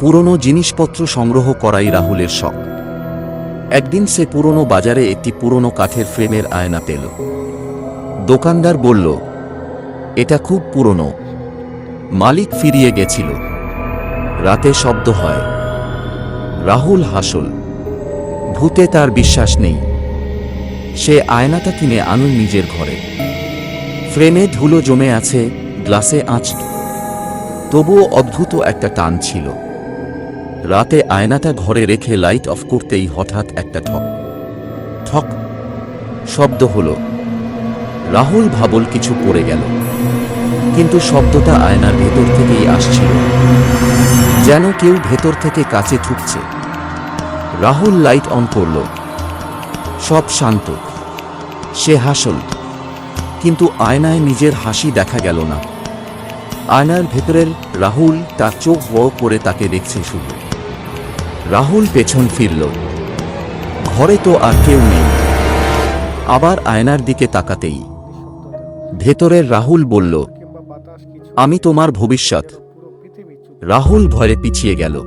পুরনো জিনিসপত্র সংগ্রহ করাই রাহুলের শখ। একদিন সে পুরনো বাজারে একটি পুরনো কাঠের ফ্রেমের আয়না পেল। দোকানদার বলল, এটা খুব পুরনো। মালিক ফিরিয়ে গেছিল। রাতে শব্দ হয়। রাহুল হাসল। ভূতে তার বিশ্বাস নেই। সে আয়নাটা কিনে আনুন নিজের ঘরে। ফ্রেমে ধুলো জমে আছে, গ্লাসে আঁচ। তবুও অদ্ভুত একটা টান ছিল। রাতে আয়নাটা ঘরে রেখে লাইট অফ করতেই হঠাৎ একটা ঠক। ঠক, শব্দ হলো। রাহুল ভাবল কিছু পড়ে গেল। কিন্তু শব্দটা আয়নার ভেতর থেকেই আসছিল। যেন কেউ ভেতর থেকে কাছে ঠুকছে। রাহুল লাইট অন করল। সব শান্ত। সে হাসল। কিন্তু আয়নায় নিজের হাসি দেখা গেল না। আয়নার ভেতরের রাহুল তার চোখ বড় করে তাকে দেখছে শুধু। রাহুল পেছন ফিরল। ঘরে তো আর কেউ নেই। আবার আয়নার দিকে তাকাতেই। ভেতরের রাহুল বলল, আমি তোমার ভবিষ্যৎ। রাহুল ভয়ে পিছিয়ে গেল।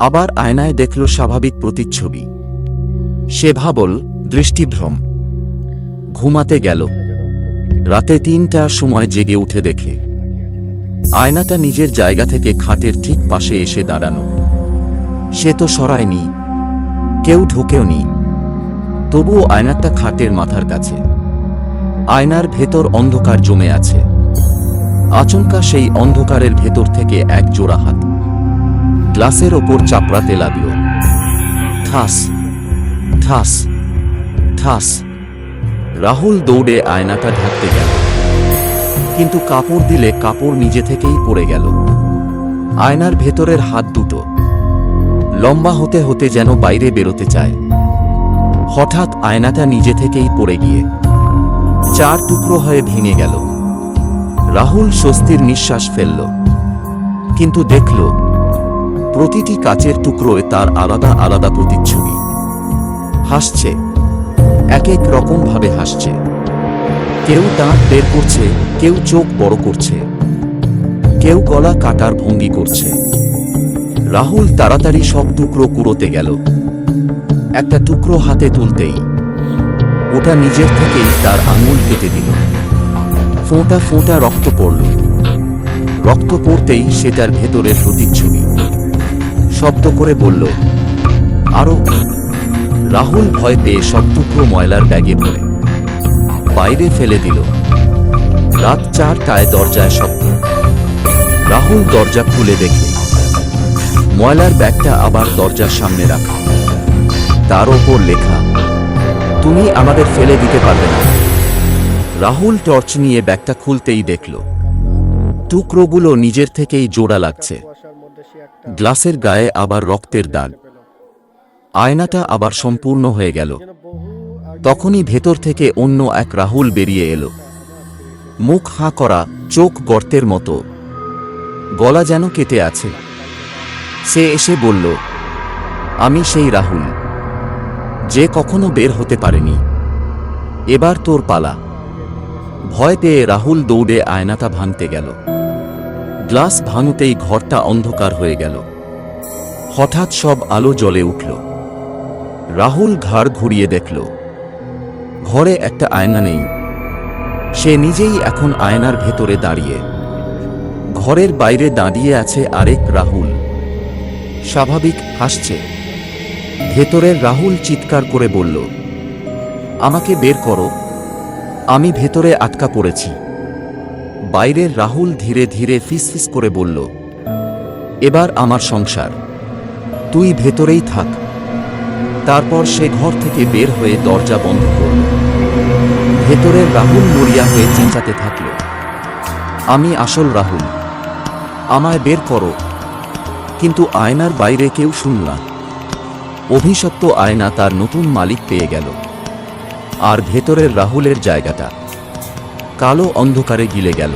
আবার আয়নায় দেখল স্বাভাবিক প্রতিচ্ছবি। সে ভাবল, দৃষ্টিভ্রম। ঘুমাতে গেল। রাতে তিনটার সময় জেগে উঠে দেখে। আয়নাটা নিজের জায়গা থেকে খাটের ঠিক পাশে এসে দাঁড়ানো। সে তো সরায়নি, কেউ ঢোকেওনি। তবুও আয়নাটা খাটের মাথার কাছে। আয়নার ভেতর অন্ধকার জমে আছে। আচমকা সেই অন্ধকারের ভেতর থেকে এক জোড়া হাত। গ্লাসের ওপর চাপড়াতে লাগল। ঠাস ঠাস ঠাস। রাহুল দৌড়ে আয়নাটা ঢাকতে গেল। কিন্তু কাপড় দিলে কাপড় নিজে থেকেই পড়ে গেল। আয়নার ভেতরের হাত দুটো। লম্বা হতে হতে যেন বাইরে বেরোতে চায়। হঠাৎ আয়নাটা নিজে থেকেই পড়ে গিয়ে চার টুকরো হয়ে ভেঙে গেল। রাহুল স্বস্তির নিঃশ্বাস ফেলল, কিন্তু দেখল প্রতিটি কাচের টুকরোয় তার আলাদা আলাদা প্রতিচ্ছবি। হাসছে, এক এক রকম ভাবে হাসছে। কেউ দাঁত বের করছে, কেউ চোখ বড় করছে, কেউ গলা কাটার ভঙ্গি করছে। রাহুল তাড়াতাড়ি সব টুকরো কুড়োতে গেল। একটা টুকরো হাতে তুলতেই ওটা নিজের থেকেই তার আঙুল কেটে দিল। ফোঁটা ফোঁটা রক্ত পড়ল। রক্ত পড়তেই সেটার ভেতরে প্রতিচ্ছবি। শব্দ করে বলল, আরও। রাহুল ভয় পেয়ে সব টুকরো ময়লার ব্যাগে ভরে বাইরে ফেলে দিল। রাত চারটায় দরজায় শব্দ। রাহুল দরজা খুলে দেখে ময়লার ব্যাগটা আবার দরজার সামনে রাখা। তার ওপর লেখা, তুমি আমাদের ফেলে দিতে পারবে না। রাহুল টর্চ নিয়ে ব্যাগটা খুলতেই দেখল, টুকরোগুলো নিজের থেকেই জোড়া লাগছে। গ্লাসের গায়ে আবার রক্তের দাগ। আয়নাটা আবার সম্পূর্ণ হয়ে গেল। তখনই ভেতর থেকে অন্য এক রাহুল বেরিয়ে এলো। মুখ হাঁ করা, চোখ গর্তের মতো। গলা যেন কেটে আছে। সে এসে বলল, আমি সেই রাহুল। যে কখনো বের হতে পারেনি। এবার তোর পালা। ভয় পেয়ে রাহুল দৌড়ে আয়নাটা ভাঙতে গেল। গ্লাস ভাঙতেই ঘরটা অন্ধকার হয়ে গেল। হঠাৎ সব আলো জ্বলে উঠল। রাহুল ঘাড় ঘুরিয়ে দেখল, ঘরে একটা আয়না নেই। সে নিজেই এখন আয়নার ভেতরে দাঁড়িয়ে। ঘরের বাইরে দাঁড়িয়ে আছে আরেক রাহুল। স্বাভাবিক হাসছে। ভেতরের রাহুল চিৎকার করে বলল, আমাকে বের করো। আমি ভেতরে আটকা পড়েছি। বাইরের রাহুল ধীরে ধীরে ফিসফিস করে বলল, এবার আমার সংসার। তুই ভেতরেই থাক। তারপর সে ঘর থেকে বের হয়ে দরজা বন্ধ করল। ভেতরের রাহুল মরিয়া হয়ে চেঁচাতে থাকল, আমি আসল রাহুল। আমায় বের করো। কিন্তু আয়নার বাইরে কেউ শুনল না। অভিশপ্ত আয়না তার নতুন মালিক পেয়ে গেল। আর ভেতরের রাহুলের জায়গাটা। কালো অন্ধকারে গিলে গেল।